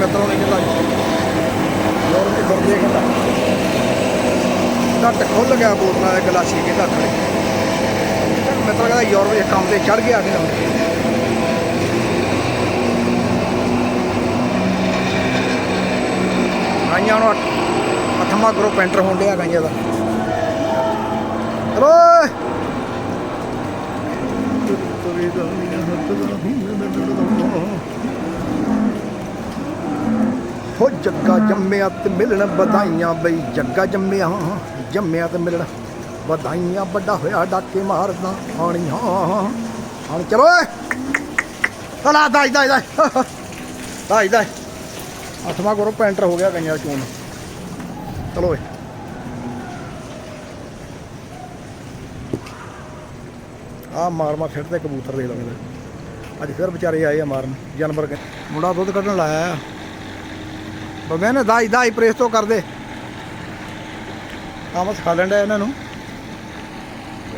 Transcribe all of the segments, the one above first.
ਮਿੱਤਰੋਂ ਨੇ ਕਹਿੰਦਾ ਯੂਰਪ ਦੇ ਫਿਰਦੇ ਖੁੱਲ ਗਿਆ ਬੋਤਲਾਂ ਦੇ ਗਲਾਸੀ ਕਹਿੰਦਾ ਖੜੇ ਮਿੱਤਰ ਕਹਿੰਦਾ ਯੂਰਪ ਦੇ ਕੰਮ ਤੇ ਚੜ ਗਿਆ ਕਹਿੰਦਾ ਗਾਈਆਂ ਨੂੰ ਅੱਠਵਾਂ ਗਰੁੱਪ ਐਂਟਰ ਹੋਣ ਡਿਆ ਗਾਈਆਂ ਦਾ। ਚਲੋ ਹੋ ਜੱਗਾ ਜੰਮਿਆ ਤੇ ਮਿਲਣ ਵਧਾਈਆਂ ਬਈ, ਜੱਗਾ ਜੰਮਿਆ ਜੰਮਿਆ ਤੇ ਮਿਲਣ ਵਧਾਈਆਂ, ਵੱਡਾ ਹੋਇਆ ਡਾਕੇ ਮਾਰਦਾ ਆਣੀਆਂ। ਹਣ ਚਲੋ ਓਏ। ਚਲਾ ਦਾਈ ਦਾਈ ਦਾਈ। ਦਾਈ ਦਾਈ। ਅੱਠਵਾਂ ਕਰੋ ਪੈਂਟਰ ਹੋ ਗਿਆ ਗਈਆਂ ਚੋਣ ਚਲੋ ਓਏ। ਆ ਮਾਰ ਮਾਰ ਫਿਰਦੇ ਕਬੂਤਰ ਦੇ ਲੱਗਦਾ ਅੱਜ ਫਿਰ ਵਿਚਾਰੇ ਆਏ ਆ ਮਾਰਨ, ਜਾਨਵਰ ਮੁੰਡਾ ਦੁੱਧ ਕੱਢਣ ਲਾਇਆ ਆ ਦਾਈ ਦਾਈ ਪ੍ਰੇਸ ਤੋਂ ਕਰਦੇ। ਕੰਮ ਸਿਖਾ ਲੈਂਦਾ ਇਹਨਾਂ ਨੂੰ।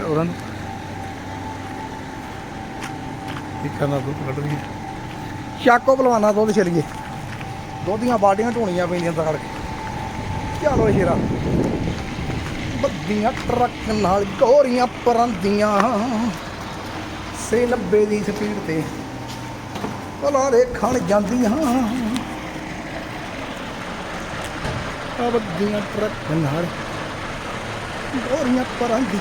ਉਹਨਾਂ ਨੂੰ। ਕੀ ਕਰਨਾ ਦੁੱਧ ਕੱਢ ਲਈ ਚਾਕੋ ਭਲਵਾਨਾ ਦੁੱਧ ਚਲੀਏ ਦੁੱਧ ਦੀਆਂ ਬਾਲਟੀਆਂ ਢੋਣੀਆਂ ਪੈਂਦੀਆਂ ਤਕੜ ਕੇ ਚਲੋ ਸ਼ੇਰਾ। ਬੱਦੀਆਂ ਟਰੱਕ ਨਾਲ ਗੋਰੀਆਂ ਪਰੰਦੀਆਂ। ਸੇ 90 ਦੀ ਸਪੀਡ ਤੇ। ਭਲਾਰੇ ਖਣ ਜਾਂਦੀਆਂ। ਆ ਬੱਦੀਆਂ ਟਰੱਕ ਨਾਲ ਗੋਰੀਆਂ ਪਰੰਦੀ।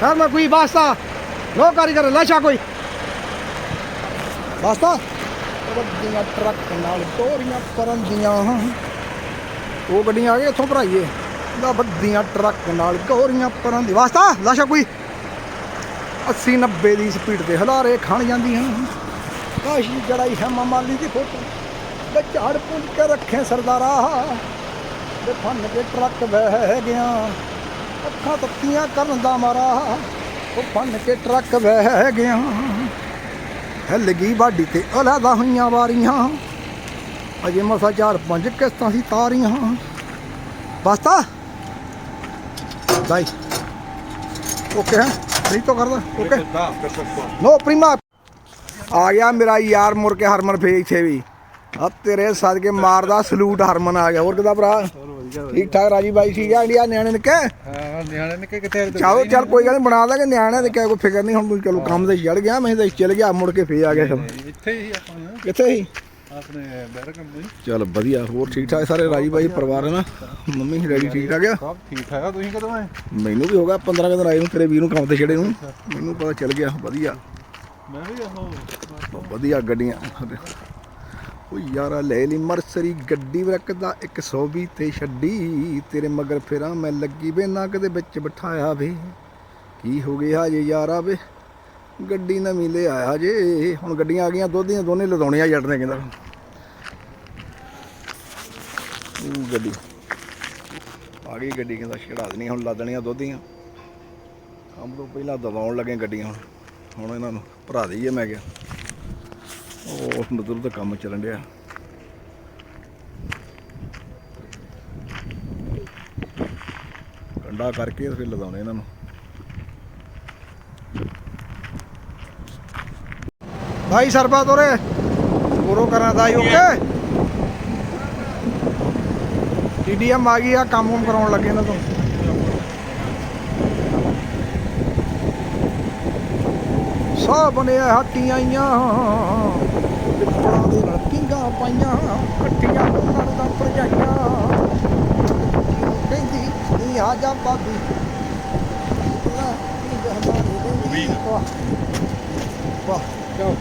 ਸਰ ਮੈਂ ਕੋਈ ਵਾਸਤਾ? ਲੋ ਕਾਰੀਗਰ, ਲਾਸ਼ਾ ਕੋਈ। ਵਾਸਤਾ? ਬੱਦੀਆਂ ਟਰੱਕ ਨਾਲ ਗੋਰੀਆਂ ਪਰੰਦੀਆਂ। ਉਹ ਗੱਡੀਆਂ ਆ ਗਏ ਇੱਥੋਂ ਭਰਾਈਏ। ਦਾ ਬੱਦੀਆਂ ਟਰੱਕ ਨਾਲ ਗੋਰੀਆਂ ਪਰਾਂ ਦੀ ਵਾਸਤਾ? ਲਾਸ਼ਾ ਕੋਈ? 80 90 ਦੀ ਸਪੀਡ ਤੇ ਹਲਾਰੇ ਖਾਣ ਜਾਂਦੀਆਂ। ਕਾਸ਼ੀ ਜੜਾਈ ਹੈ ਮਾਮਾਲੀ ਦੀ ਫੋਟੋ। ਤੇ ਝਾੜ ਪੁੰਜ ਕੇ ਰੱਖੇ ਸਰਦਾਰਾ। ਤੇ ਫਨ ਕੇ ਟਰੱਕ ਵਹਿ ਗਿਆ। ਅੱਖਾਂ ਤੱਤੀਆਂ ਕਰਨ ਦਾ ਮਾਰਾ। ਉਹ ਫਨ ਕੇ ਟਰੱਕ ਵਹਿ ਗਿਆ। ਹਿੱਲ ਗਈ ਬਾਡੀ ਤੇ ਅਲੱਗਾ ਹੋਈਆਂ ਵਾਰੀਆਂ। ਅਜੇ ਮਸਾ ਚਾਰ ਪੰਜ ਕਿਸ਼ਤਾਂ ਸੀ ਤਾਰੀਆਂ। ਬਸਤਾ। ਦਾਈ ਓਕੇ ਹੈ। ਨਹੀਂ ਤੋਂ ਕਰਦਾ। ਓਕੇ। ਨੋ ਪ੍ਰੀਮਾ। ਆ ਗਿਆ ਮੇਰਾ ਯਾਰ ਮੁਰ ਕੇ ਹਰਮਨ ਫੇ ਇੱਥੇ ਵੀ। ਆ ਤੇਰੇ ਸਦਕੇ ਮਾਰਦਾ ਸਲੂਟ ਹਰਮਨ ਆ ਗਿਆ। ਹੋਰ ਕਿਦਾ ਭਰਾ? ਠੀਕ ਠਾਕ ਰਾਜੀ ਬਾਈ ਠੀਕ ਆ? ਇੰਡੀਆ ਨਿਆਣੇ ਨਿੱਕੇ? ਹਾਂ ਨਿਆਣੇ ਨਿੱਕੇ ਕਿੱਥੇ ਚਲੋ ਚੱਲ ਕੋਈ ਗੱਲ ਬਣਾ ਦਾਂਗੇ ਕੋਈ ਫਿਕਰ ਨਹੀਂ ਹੁਣ ਚਲੋ ਕੰਮ ਤੇ ਚੜ ਗਿਆ ਮੈਂ ਤਾਂ ਚਲ ਗਿਆ ਮੁੜ ਕੇ ਫੇ ਆ ਗਿਆ ਇੱਥੇ ਹੀ ਆਪਾਂ ਕਿੱਥੇ ਸੀ? ਆਪਣੇ ਬੈਰ ਕੰਪਨੀ ਚਲ ਵਧੀਆ ਹੋਰ ਠੀਕ ਠਾਕ ਸਾਰੇ ਰਾਜੀ ਬਾਈ ਪਰਿਵਾਰ ਹੈ ਨਾ? ਮੰਮੀ ਡੈਡੀ ਠੀਕ ਠਾਕ ਆ? ਸਭ ਠੀਕ ਠਾਕ ਆ ਤੁਸੀਂ ਕਦੋਂ ਆਏ? ਮੈਨੂੰ ਵੀ ਹੋ ਗਿਆ 15 ਕੁ ਦਿਨ ਆਏ ਨੂੰ ਤੇਰੇ ਵੀਰ ਨੂੰ ਕੰਮ ਤੇ ਛੜੇ ਨੂੰ। ਮੈਨੂੰ ਪਤਾ ਚੱਲ ਗਿਆ ਵਧੀਆ। ਮੈਂ ਵੀ ਉਹ ਵਧੀਆ ਗੱਡੀਆਂ। ਉਹ ਯਾਰਾ ਲੈ ਲਈ ਮਰਸਰੀ ਗੱਡੀ ਰੱਖਦਾ 120 ਤੇ ਛੱਡੀ। ਤੇਰੇ ਮਗਰ ਫਿਰਾਂ ਮੈਂ ਲੱਗੀ ਵੇ ਨੱਕ ਦੇ ਵਿੱਚ ਬਿਠਾਇਆ ਵੇ। ਕੀ ਹੋ ਗਿਆ ਜੇ ਯਾਰਾ ਵੇ? ਗੱਡੀ ਨਵੀਂ ਲੈ ਆਇਆ ਜੇ। ਹੁਣ ਗੱਡੀਆਂ ਆ ਗਈਆਂ, ਦੋਧੀਆਂ ਦੋਨੇ ਲਦਾਉਣੀਆਂ ਜੱਟ ਨੇ ਕਹਿੰਦਾ। ਉਹ ਗੱਡੀ। ਆ ਗਈ ਗੱਡੀ ਕਹਿੰਦਾ, ਛੜਾ ਦੇਣੀ, ਹੁਣ ਲੱਦਣੀਆਂ ਦੋਧੀਆਂ। ਕੰਮ ਤੋਂ ਪਹਿਲਾਂ ਦਬਾਉਣ ਲੱਗੇ ਗੱਡੀਆਂ ਹੁਣ। ਹੁਣ ਇਹਨਾਂ ਨੂੰ ਭਰਾ ਦਈਏ ਮੈਂ ਕਿਹਾ। ਉਹ ਮਤਲਬ ਦਾ ਕੰਮ ਚੱਲਣ ਡਿਆ। ਕੰਡਾ ਕਰਕੇ ਫਿਰ ਲਗਾਉਣੇ ਇਹਨਾਂ ਨੂੰ। ਭਾਈ ਸਰਬਾ ਤੋਰੇ ਗੁਰੂ ਕਰਾਂ ਦਾ ਓਕੇ ਟੀਡੀਐਮ ਆ ਗਈ ਆ ਕੰਮ ਕੰਮ ਕਰਾਉਣ ਲੱਗੇ ਇਹਨਾਂ ਤੋਂ। ਸਾਹ ਬਣਿਆ ਹੱਟੀਆਂ ਆਈਆਂ ਪਿੱਪਲਾਂ ਦੇ ਨਾਲ ਕਿੰਗਾ ਪਾਈਆਂ ਕੱਟੀਆਂ ਉਹਨਾਂ ਦਾ ਭਰਜਾਈਆਂ ਕਹਿੰਦੀ ਨੀ ਆ ਜਾ ਬਾਬੀ ਵਾਹ ਵਾਹ ਚਲੋ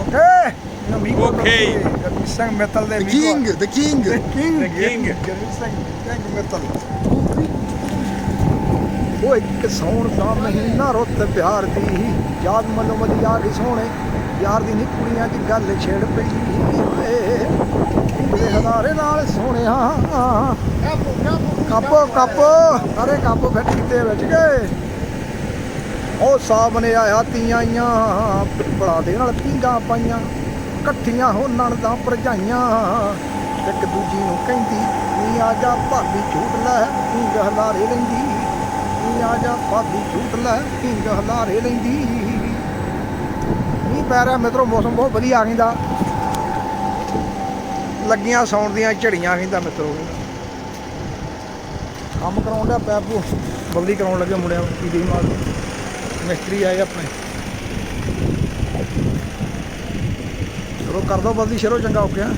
ਓਕੇ ਨਮੀ Okay. ਗਰਮੀ ਸਿੰਘ ਮੈਟਲ ਦੇ The king, the king. The king. The king. ਗਰਮੀ ਸਿੰਘ ਸਿੰਘ ਮੈਟਲ ਉਹ ਇੱਕ ਸੌਣ ਦਾ ਮਹੀਨਾ ਰੁੱਤ ਪਿਆਰ ਦੀ ਯਾਦ ਮਨੋ ਮਦੀ ਆ ਗਈ ਸੋਹਣੇ। ਯਾਰ ਦੀ ਨੀ ਕੁੜੀਆਂ ਦੀ ਗੱਲ ਛੇੜ ਪਈ ਓਏ ਇਹ ਹਜ਼ਾਰੇ ਨਾਲ ਸੋਹਣਿਆ ਕਾਪੋ ਕਾਪੋ। ਅਰੇ ਕਾਪੋ ਫਿਰ ਕਿਤੇ ਵਿੱਚ ਗਏ। ਉਹ ਸਾਹਮਣੇ ਆਇਆ ਤੀਆਂ ਆਈਆਂ। ਪਿੱਪਲਾਂ ਦੇ ਨਾਲ ਪੀਂਗਾ ਪਾਈਆਂ। ਇਕੱਠੀਆਂ ਹੋ ਨਣਦਾਂ ਭਰਜਾਈਆਂ। ਇੱਕ ਦੂਜੀ ਨੂੰ ਕਹਿੰਦੀ ਨੀ ਆ ਜਾ, ਭਾਬੀ ਝੂਟ ਲੈ, ਤੂੰ ਹਲਾਰੇ ਲੈਂਦੀ। ਨੀ ਆ ਜਾ, ਭਾਬੀ ਝੂਟ ਲੈ ਪੀਂਗ ਹਲਾਰੇ ਲੈਂਦੀ। ਨੀ ਪੈ ਰਿਹਾ, ਮਿੱਤਰੋ, ਮੌਸਮ ਬਹੁਤ ਵਧੀਆ ਆ ਕਹਿੰਦਾ ਲੱਗੀਆਂ ਸੌਣ ਦੀਆਂ ਝੜੀਆਂ ਕਹਿੰਦਾ ਮਿੱਤਰੋ। ਕੰਮ ਕਰਾਉਣ ਦਾ ਪੈਪੂ ਬਬਲੀ ਕਰਾਉਣ ਲੱਗੇ ਮੁੰਡਿਆਂ ਨੂੰ, ਕੀ ਮਾਰ। ਮਿਸਤਰੀ ਆਏ ਆਪਣੇ। ਚਲੋ ਕਰ ਦੋ ਬਬਲੀ, ਸ਼ੇਰੋ ਚੰਗਾ ਓਕੇ ਆ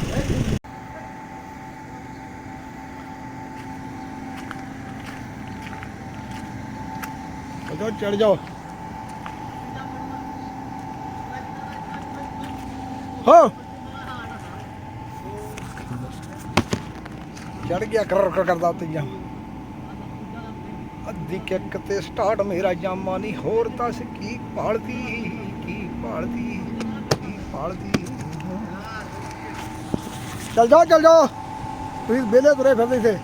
ਚਲੋ ਚੜ ਜਾਓ। ਹੋ। ਚੜ ਗਿਆ, ਕਰ ਕਰ, ਕਰਦਾ ਉੱਤੇ ਜਾ। ਅੱਧੀ ਕਿੱਕ ਤੇ ਸਟਾਰਟ, ਮੇਰਾ ਜਾਮਾ ਨਹੀਂ, ਹੋਰ ਤਾਂ ਕੀ ਭਾਲਦੀ ਕੀ ਭਾਲਦੀ ਕੀ ਭਾਲਦੀ ਚੱਲ ਜਾਓ ਚੱਲ ਜਾਓ ਤੁਸੀਂ ਬੇਲੇ ਤੁਰੇ ਫਿਰਦੇ ਇੱਥੇ।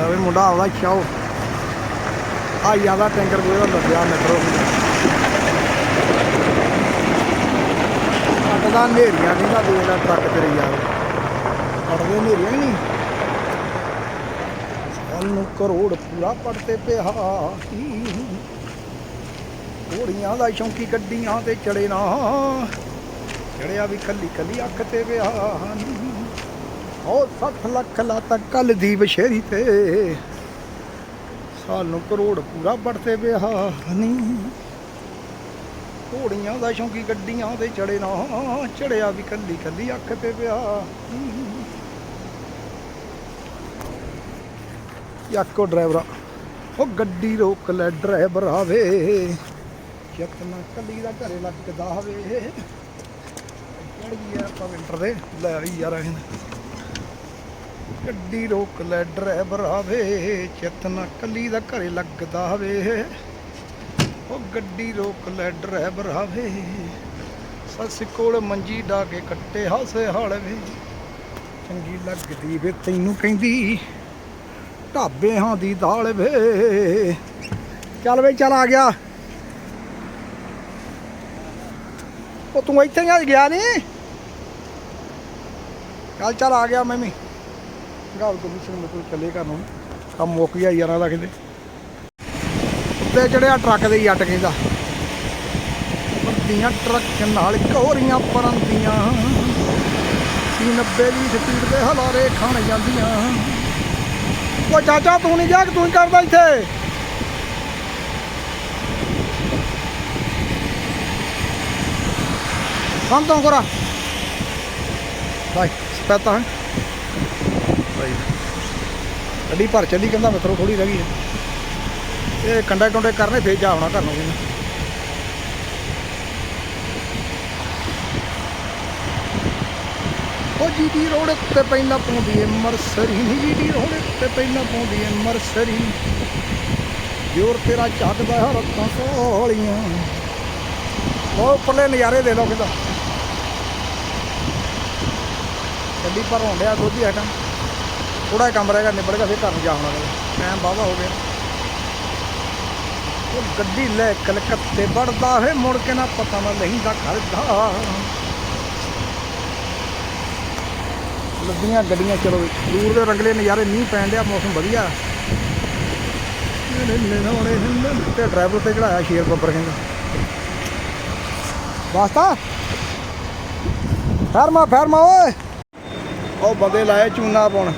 ਲੈ ਵੀ ਮੁੰਡਾ ਆਉਂਦਾ ਚਾਓ ਆ ਜ਼ਿਆਦਾ ਟੈਂਕਰ ਕੋਈ ਲੱਗਿਆ ਮੈਟਰੋ ਕੱਟਦਾ ਨੇਰੀਆਂ ਨਹੀਂ ਦਾ ਦੇਣਾ ਟਰੱਕ ਤੇਰੇ ਯਾਰ। ਕੱਟਦੇ ਨੇਰੀਆਂ ਨਹੀਂ ਸਾਨੂੰ ਕਰੋੜ ਪੂਰਾ ਪੜਤੇ ਪਿਆ ਘੋੜੀਆਂ ਦਾ ਸ਼ੌਂਕੀ ਗੱਡੀਆਂ ਤੇ ਚੜੇ ਨਾ। ਚੜਿਆ ਵੀ ਖੱਲੀ ਖੱਲੀ ਅੱਖ ਤੇ ਵਿਆਹ ਉਹ 60 ਲੱਖ ਲਾਤਾ ਕੱਲ ਦੀ ਬਸ਼ੇਰੀ ਤੇ। ਸਾਨੂੰ ਕਰੋੜ ਪੂਰਾ ਵੜਤੇ ਵਿਆਹ ਘੋੜੀਆਂ ਦਾ ਸ਼ੌਂਕੀ ਗੱਡੀਆਂ ਤੇ ਚੜੇ ਨਾ, ਚੜਿਆ ਵੀ ਕੱਲੀ ਕੱਲੀ ਅੱਖ ਤੇ ਵਿਆਹ। ਯਾਕੋ ਡਰਾਈਵਰਾ, ਉਹ ਗੱਡੀ ਰੋਕ ਲੈ ਡਰਾਈਵਰ ਆਵੇ। ਚਤਨਾ ਕੱਲੀ ਦਾ ਘਰੇ ਲੱਗਦਾ ਹੋਵੇ ਚੜ ਗਈ ਆਪਾਂ ਵਿੰਟਰ ਦੇ, ਲੈ ਯਾਰ ਅਸੀਂ ਗੱਡੀ ਰੋਕ ਲੈ, ਡਰਾਈਵਰ ਆਵੇ ਚਤਨਾ ਕੱਲੀ ਦਾ ਘਰੇ ਲੱਗਦਾ ਵੇ ਉਹ ਗੱਡੀ ਰੋਕ ਲੈ, ਡਰਾਈਵਰ ਆਵੇ। ਸੱਸ ਕੋਲ ਮੰਜੀ ਡਾ ਕੇ ਕੱਟੇ, ਹਾਸੇ ਹਾਲ ਚੰਗੀ ਲੱਗਦੀ ਵੇ, ਤੈਨੂੰ ਕਹਿੰਦੀ, ਢਾਬੇ ਹਾਂ ਦੀ ਦਾਲ ਵੇ। ਚੱਲ ਵੇ ਚੱਲ ਆ ਗਿਆ। ਉਹ ਤੂੰ ਇੱਥੇ ਹੀ ਗਿਆ ਨਹੀਂ ਕੱਲ ਚੱਲ ਆ ਗਿਆ, ਮੈਂ ਵੀ। ਗਾਲ ਕਮਿਸ਼ਨ ਮੇ ਕੋਈ ਨੂੰ। ਕੰਮ ਮੁੱਕ ਗਿਆ ਯਾਰਾਂ ਦਾ ਕਿਤੇ। ਉੱਤੇ ਚੜਿਆ ਟਰੱਕ ਦੇ ਜੱਟ ਕਹਿੰਦਾ ਵੱਡੀਆਂ ਟਰੱਕ ਨਾਲ ਕੋਰੀਆਂ ਪਰੰਦੀਆਂ। 90 ਦੀ ਸਪੀਡ ਦੇ ਹਲਾਰੇ ਖਾਣ ਜਾਂਦੀਆਂ। ਉਹ ਚਾਚਾ ਤੂੰ ਨਹੀਂ ਜਾ ਕਿ ਤੂੰ ਹੀ ਕਰਦਾ ਇੱਥੇ। Quanto ancora? Dai, aspetta eh. Dai. ਗੱਡੀ ਭਰ ਚੱਲੀ, ਕਹਿੰਦਾ ਮਿੱਤਰੋ ਥੋੜੀ ਰਹਿ ਗਈ ਹੈ ਇਹ ਕੰਡੇ ਕੰਡੇ ਕਰਨੇ, ਫੇਰ ਜਾ ਆਉਣਾ ਘਰ ਨੂੰ ਕਹਿੰਦਾ ਉਹ ਜੀਡੀ ਰੋਡ ਤੇ ਪਹਿਲਾਂ ਪਾਉਂਦੀ ਏ ਮਰਸਰੀ ਨੀ ਜੀਡੀ ਰੋਡ ਤੇ ਪਹਿਲਾਂ ਪਾਉਂਦੀ ਏ ਮਰਸਰੀ। ਜੋਰ ਤੇਰਾ ਚੱਕਦਾ ਹੈ ਰੱਤਾਂ ਸੋਹਲੀਆਂ। ਉਹ ਉੱਪਰਲੇ ਨਜ਼ਾਰੇ ਦੇ ਲਓ ਕਿਦਾ। ਗੱਡੀ ਪਰ ਡਿਆ ਦੋਧੀ ਆਟਮ ਥੋੜਾ ਕੰਮ ਰਹਿ ਗਿਆ, ਨਿਬੜ ਗਿਆ, ਫਿਰ ਘਰ ਨੂੰ ਜਾ ਹੋਣਾ ਟਾਈਮ ਬਾਵਾ ਹੋ ਗਿਆ। ਉਹ ਗੱਡੀ ਲੈ ਕਲਕੱਤੇ ਵੜਦਾ ਹੈ ਮੁੜ ਕੇ ਨਾ ਪਤਾ ਨਾ ਲੈਂਦਾ ਘਰ ਲੱਦੀਆਂ ਗੱਡੀਆਂ, ਚਲੋ ਦੂਰ ਦੇ ਰੰਗਲੇ ਨਜ਼ਾਰੇ, ਮੀਂਹ ਪੈਣ ਡਿਆ, ਮੌਸਮ ਵਧੀਆ। ਤੇ ਡਰਾਈਵਰ ਤੇ ਚੜਾਇਆ ਸ਼ੇਰ ਬੱਬਰ ਕਹਿੰਦਾ ਵਾਸਤਾ। ਫਰਮਾ ਫਰਮਾ, ਓਏ। ਉਹ ਬੰਦੇ ਲਾਏ ਚੂਨਾ ਪਾਉਣ।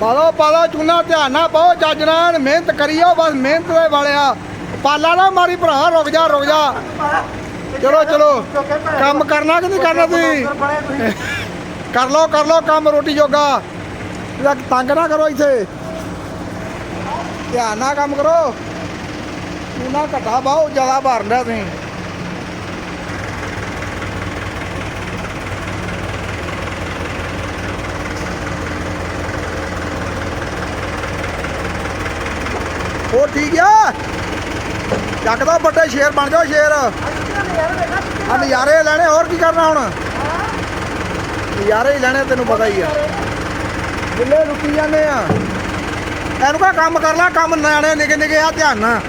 ਪਾ ਲਓ ਪਾ ਧਿਆਨ ਨਾਲ ਪਾਓ, ਜੱਜ ਮਿਹਨਤ ਕਰੀਓ, ਬਸ ਮਿਹਨਤ ਦੇ ਵਾਲਿਆ ਪਾਲਾ ਨਾ ਮਾਰੀ ਭਰਾ, ਰੁਕ ਜਾ ਰੁਕ ਜਾ। ਚਲੋ ਚਲੋ। ਕੰਮ ਕਰਨਾ ਕਿ ਨਹੀਂ ਕਰਨਾ ਤੁਸੀਂ? ਕਰ ਲਓ ਕਰ ਲਓ ਕੰਮ ਰੋਟੀ ਜੋਗਾ। ਤੰਗ ਨਾ ਕਰੋ ਇੱਥੇ। ਧਿਆਨ ਨਾਲ ਕੰਮ ਕਰੋ। ਚੂਨਾ ਘਟਾ ਬਾਹੋ ਜ਼ਿਆਦਾ ਭਰਨ ਤੁਸੀਂ। ਹੋਰ ਠੀਕ ਆ? ਚੱਕਦਾ ਵੱਡੇ ਸ਼ੇਰ ਬਣ ਜਾਓ ਸ਼ੇਰ। ਆ ਨਜ਼ਾਰੇ ਲੈਣੇ, ਹੋਰ ਕੀ ਕਰਨਾ ਹੁਣ? ਨਜ਼ਾਰੇ ਹੀ ਲੈਣੇ, ਤੈਨੂੰ ਪਤਾ ਹੀ ਆ। ਜਿੱਲੇ ਰੁਕੀ ਜਾਂਦੇ ਆ। ਇਹਨੂੰ ਕਾ ਕੰਮ ਕਰ ਲੈ, ਕੰਮ ਨਿਆਣੇ ਨਿੱਕੇ ਨਿੱਕੇ ਆ, ਧਿਆਨ ਨਾਲ।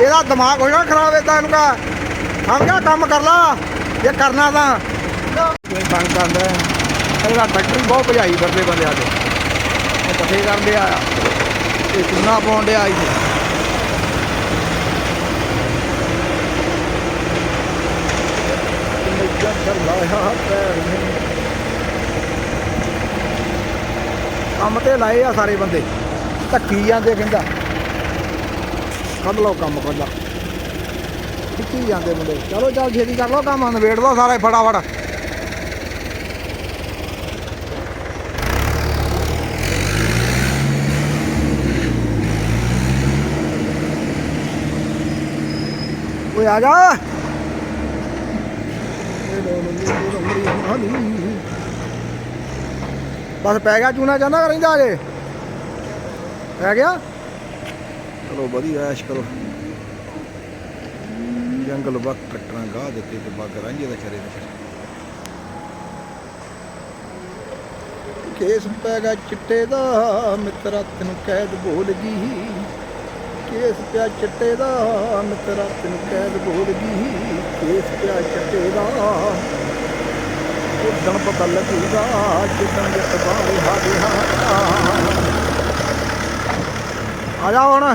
ਇਹਦਾ ਦਿਮਾਗ ਹੋ ਜਾਣਾ ਖਰਾਬ, ਏਦਾਂ ਇਹਨੂੰ ਕਾ ਸਮਝਿਆ ਕੰਮ ਕਰ ਲਾ, ਜੇ ਕਰਨਾ ਤਾਂ। ਕੋਈ ਕਰਦਾ। ਇਹਦਾ ਟਰੈਕਟਰ ਬਹੁਤ ਭਜਾਈ ਫਿਰਦੇ ਬੰਦੇ ਆ ਕੇ ਉਹ ਪੱਠੇ ਕਰਦੇ ਆ। ਇਹ ਚੂਨਾ ਪਾਉਣ ਡਿਆ ਇੱਥੇ ਕੰਮ ਤੇ ਲਾਏ ਆ ਸਾਰੇ ਬੰਦੇ। ਧੱਕੀ ਜਾਂਦੇ ਕਹਿੰਦਾ। ਕੱਢ ਲਓ ਕੰਮ ਕੱਢ ਖਿੱਚੀ ਜਾਂਦੇ ਮੁੰਡੇ। ਚਲੋ ਚੱਲ ਛੇਤੀ ਕਰ ਲਓ ਕੰਮ। ਨਵੇੜ ਲਓ ਸਾਰਾ ਫਟਾਫਟ। ਓਏ ਆ ਜਾ। ਬਸ ਪੈ ਗਿਆ ਚੂਨਾ ਚਾਹੁੰਦਾ ਰਹਿੰਦਾ ਜੇ ਪੈ ਗਿਆ? ਚਲੋ ਵਧੀਆ, ਐਸ਼ ਕਰੋ। ਜੰਗਲ ਬੱਕ ਕੱਟਣਾ ਗਾਹ ਦਿੱਤੇ ਤੇ ਬਾਗ ਰਾਂਝੇ ਦਾ ਚਰੇ ਦੇ ਕੇਸ ਪੈ ਗਿਆ ਚਿੱਟੇ ਦਾ, ਮਿੱਤਰਾ ਤੈਨੂੰ ਕੈਦ ਬੋਲ ਗਈ। ਕੇਸ ਪਿਆ ਚਿੱਟੇ ਦਾ, ਮਿੱਤਰਾ ਤੈਨੂੰ ਕੈਦ ਭੁੱਲ ਗਈ। ਕੇਸ ਪਿਆ ਚਿੱਟੇ ਦਾ, ਉਦਣ ਪਤਾ ਲੱਗੂਗਾ ਜਿੱਦਣ ਜੱਟ ਬਾਹਰ ਹਾਦੇ ਆ ਜਾ ਹੁਣ।